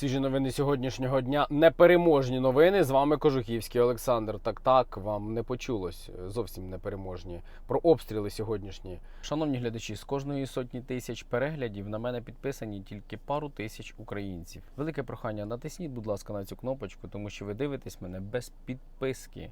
Свіжі новини сьогоднішнього дня. Непереможні новини. З вами Кожухівський Олександр. Так, так, вам не почулось. Зовсім непереможні. Про обстріли сьогоднішні. Шановні глядачі, з кожної сотні тисяч переглядів на мене підписані тільки пару тисяч українців. Велике прохання, натисніть, будь ласка, на цю кнопочку, тому що ви дивитесь мене без підписки.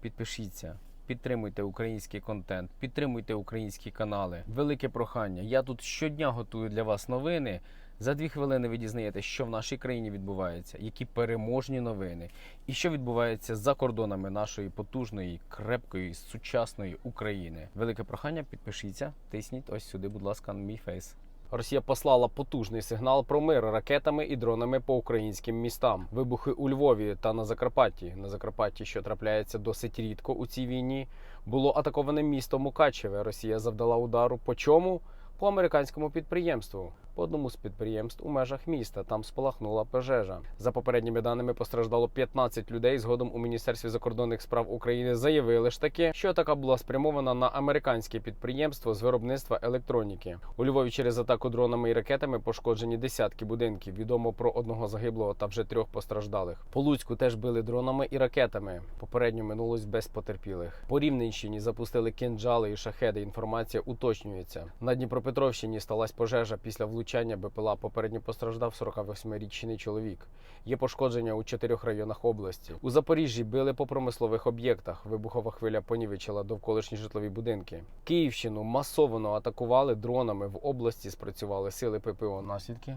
Підпишіться. Підтримуйте український контент, підтримуйте українські канали. Велике прохання. Я тут щодня готую для вас новини. За дві хвилини ви дізнаєтесь, що в нашій країні відбувається, які переможні новини, і що відбувається за кордонами нашої потужної, крепкої, сучасної України. Велике прохання, підпишіться, тисніть ось сюди, будь ласка, на мій фейс. Росія послала потужний сигнал про мир ракетами і дронами по українським містам. Вибухи у Львові та на Закарпатті. На Закарпатті, що трапляється досить рідко у цій війні, було атаковане місто Мукачеве. Росія завдала удару по чому? По американському підприємству. По одному з підприємств у межах міста там спалахнула пожежа. За попередніми даними постраждало 15 людей. Згодом у міністерстві закордонних справ України заявили ж таки, що атака була спрямована на американське підприємство з виробництва електроніки. У Львові через атаку дронами і ракетами пошкоджені десятки будинків. Відомо про одного загиблого та вже трьох постраждалих. По Луцьку теж били дронами і ракетами. Попередньо минулось без потерпілих. По Рівненщині запустили кинджали і шахеди. Інформація уточнюється. На Дніпропетровщині сталася пожежа після влучання БПЛА. Попередньо постраждав 48-річний чоловік. Є пошкодження у чотирьох районах області. У Запоріжжі били по промислових об'єктах. Вибухова хвиля понівечила довколишні житлові будинки. Київщину масово атакували дронами. В області спрацювали сили ППО. Наслідки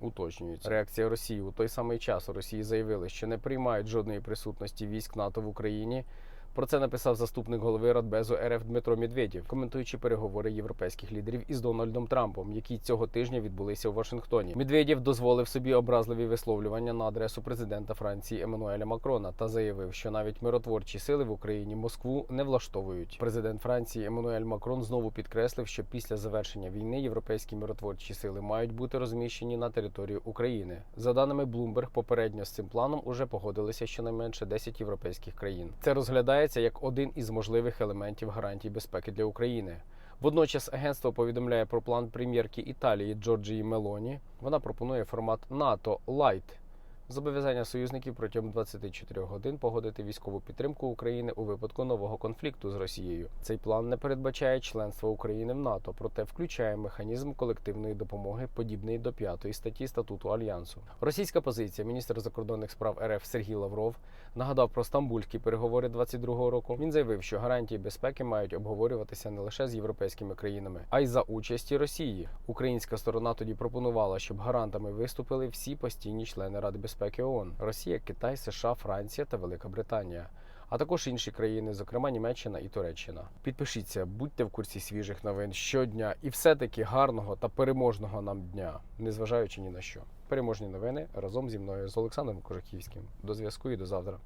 уточнюються. Реакція Росії у той самий час у Росії заявили, що не приймають жодної присутності військ НАТО в Україні. Про це написав заступник голови Радбезу РФ Дмитро Медведєв, коментуючи переговори європейських лідерів із Дональдом Трампом, які цього тижня відбулися у Вашингтоні. Медведєв дозволив собі образливі висловлювання на адресу президента Франції Еммануеля Макрона та заявив, що навіть миротворчі сили в Україні Москву не влаштовують. Президент Франції Еммануель Макрон знову підкреслив, що після завершення війни європейські миротворчі сили мають бути розміщені на території України. За даними Bloomberg, попередньо з цим планом уже погодилися щонайменше 10 європейських країн. Це розглядається як один із можливих елементів гарантій безпеки для України. Водночас агентство повідомляє про план прем'єрки Італії Джорджії Мелоні. Вона пропонує формат НАТО Лайт. Зобов'язання союзників протягом 24 годин погодити військову підтримку України у випадку нового конфлікту з Росією. Цей план не передбачає членство України в НАТО, проте включає механізм колективної допомоги, подібний до п'ятої статті статуту альянсу. Російська позиція міністр закордонних справ РФ Сергій Лавров нагадав про стамбульські переговори 22-го року. Він заявив, що гарантії безпеки мають обговорюватися не лише з європейськими країнами, а й за участі Росії. Українська сторона тоді пропонувала, щоб гарантами виступили всі постійні члени Ради безпеки ООН – Росія, Китай, США, Франція та Велика Британія. А також інші країни, зокрема Німеччина і Туреччина. Підпишіться, будьте в курсі свіжих новин щодня і все-таки гарного та переможного нам дня, незважаючи ні на що. Переможні новини разом зі мною з Олександром Кожаківським. До зв'язку і до завтра.